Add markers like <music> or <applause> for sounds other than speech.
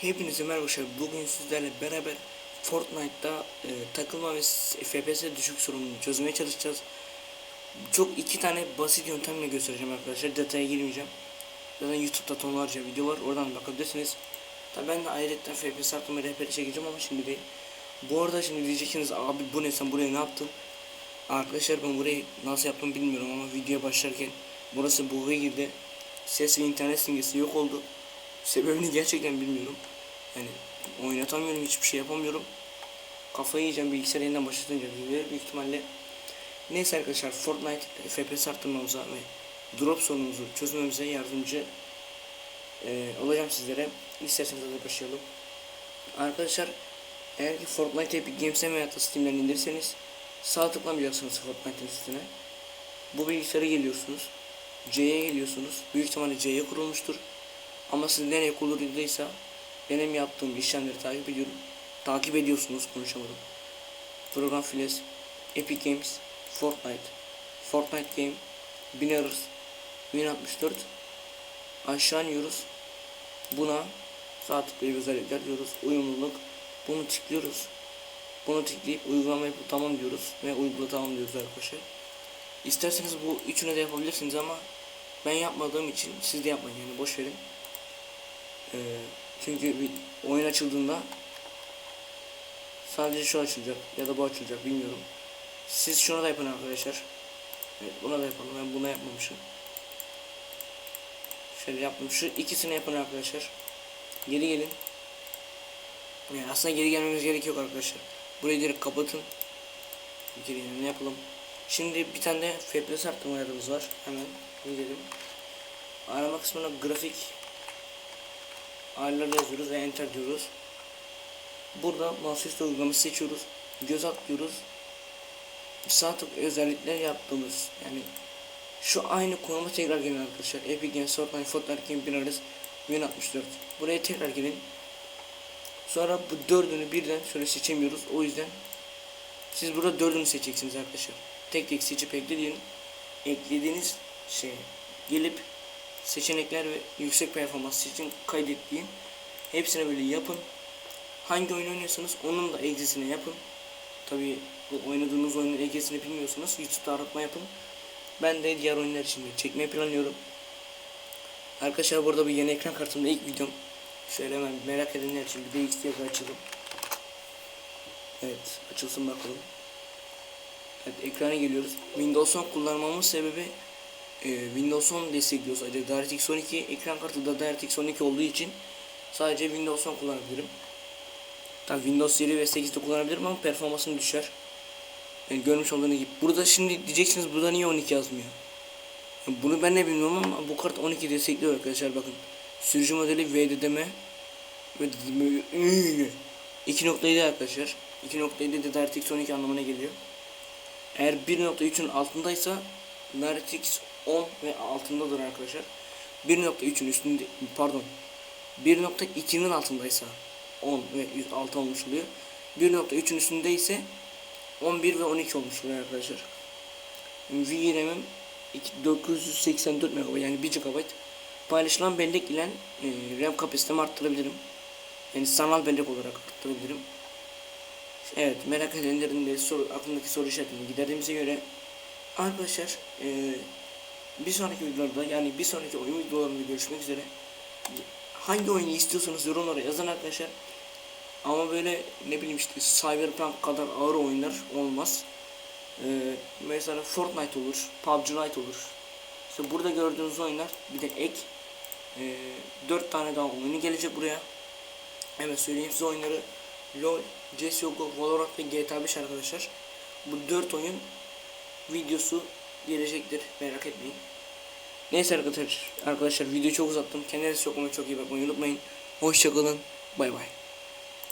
Hepinize merhaba arkadaşlar. Bugün sizlerle beraber Fortnite'da e, takılma ve FPS düşük sorununu çözmeye çalışacağız. Çok iki tane basit yöntemle göstereceğim arkadaşlar. Detaya girmeyeceğim. Zaten YouTube'da tonlarca video var. Oradan bakabilirsiniz. Tabi ben de ayrıca FPS arttırma rehberi çekeceğim ama şimdi değil. Bu arada şimdi diyeceksiniz abi bu ne sen buraya ne yaptın? Arkadaşlar ben burayı nasıl yaptım bilmiyorum ama videoya başlarken burası bug'a girdi. Ses ve internet simgesi yok oldu. Sebebini gerçekten bilmiyorum. Yani oynatamıyorum, hiçbir şey yapamıyorum. Kafayı yiyeceğim bilgisayar yeniden başlatınca videoyu büyük ihtimalle. Neyse arkadaşlar Fortnite FPS arttırmamıza ve drop sorunumuzu çözmemize yardımcı e, olacağım sizlere. İsterseniz hadi başlayalım. Arkadaşlar eğer ki Fortnite Epic Games'e veya da Steam'den indirirseniz sağ tıklamayacaksınız Fortnite'in üstüne. Bu bilgisayara geliyorsunuz. C'ye geliyorsunuz. Büyük ihtimalle C'ye kurulmuştur. Ama siz nereye kurulduysa benim yaptığım işlemleri takip ediyorum. Takip ediyorsunuz konuşamadım. Program Files, Epic Games, Fortnite, Fortnite Game, Binaries, Win64 aşağı iniyoruz. Buna sağ tıklayıp özellikler diyoruz. Uyumluluk. Bunu tıklıyoruz. Bunu tıklayıp uygulamayı tamam diyoruz ve uygula tamam diyoruz arkadaşlar. İsterseniz bu üçünü de yapabilirsiniz ama ben yapmadığım için siz de yapmayın yani boş verin. Ee, çünkü bir oyun açıldığında sadece şu açılacak ya da bu açılacak bilmiyorum. Siz şunu da yapın arkadaşlar. Evet buna da yapalım. Ben buna yapmamışım. Şöyle yaptım. Şu ikisini yapın arkadaşlar. Geri gelin. Yani aslında geri gelmemiz gerek yok arkadaşlar. Burayı direkt kapatın. Geri gelin yapalım. Şimdi bir tane de FPS arttırma ayarımız var. Hemen gidelim. Arama kısmına grafik ayarları yazıyoruz ve enter diyoruz. Burada masaüstü uygulaması seçiyoruz. Göz at diyoruz. Sağ tık özellikler yaptığımız yani şu aynı konuma tekrar gelin arkadaşlar. Epic Games Fortnite Fortnite Game Binaries Win 64. Buraya tekrar gelin. Sonra bu dördünü birden şöyle seçemiyoruz. O yüzden siz burada dördünü seçeceksiniz arkadaşlar. Tek tek seçip ekleyin. Eklediğiniz şey gelip seçenekler ve yüksek performans için kaydettiğin hepsine böyle yapın. Hangi oyun oynuyorsanız onun da egzisini yapın. Tabi bu oynadığınız oyunun egzisini bilmiyorsanız YouTube'da aratma yapın. Ben de diğer oyunlar için çekmeyi planlıyorum. Arkadaşlar burada bir yeni ekran kartımda ilk videom. Şöyle hemen merak edenler için bir DXT yazı açalım. Evet açılsın bakalım. Evet ekrana geliyoruz. Windows 10 kullanmamın sebebi e, Windows 10 destekliyor sadece DirectX 12 ekran kartı da DirectX 12 olduğu için sadece Windows 10 kullanabilirim. Tabi Windows 7 ve 8'de kullanabilirim ama performansım düşer. Yani görmüş olduğunuz gibi. Burada şimdi diyeceksiniz burada niye 12 yazmıyor? Yani bunu ben de bilmiyorum ama bu kart 12 destekliyor arkadaşlar bakın. Sürücü modeli VDDM ve 2.7 <clears throat> arkadaşlar. 2.7 de DirectX 12 anlamına geliyor. Eğer 1.3'ün altındaysa DirectX 10 ve altındadır arkadaşlar. 1.3'ün üstünde pardon 1.2'nin altındaysa 10 ve 6 olmuş oluyor. 1.3'ün üstünde ise 11 ve 12 olmuş oluyor arkadaşlar. VRAM'im 984 MB yani 1 GB. Paylaşılan bellek ile e, RAM kapasitemi arttırabilirim. Yani sanal bellek olarak arttırabilirim. Evet merak edenlerin de soru, aklındaki soru işaretini giderdiğimize göre arkadaşlar e, bir sonraki videolarda yani bir sonraki oyun videolarında görüşmek üzere. Hangi oyunu istiyorsanız yorumlara yazın arkadaşlar. Ama böyle ne bileyim işte Cyberpunk kadar ağır oyunlar olmaz. Ee, mesela Fortnite olur, PUBG Lite olur. İşte burada gördüğünüz oyunlar bir de ek. Ee, 4 tane daha oyunu gelecek buraya. Hemen söyleyeyim size oyunları. LoL, CSGO, Valorant ve GTA 5 arkadaşlar. Bu 4 oyun videosu gelecektir. Merak etmeyin. Neyse arkadaşlar, arkadaşlar video çok uzattım. Kendinize çok ama çok iyi bakmayı unutmayın. Hoşçakalın. Bay bay.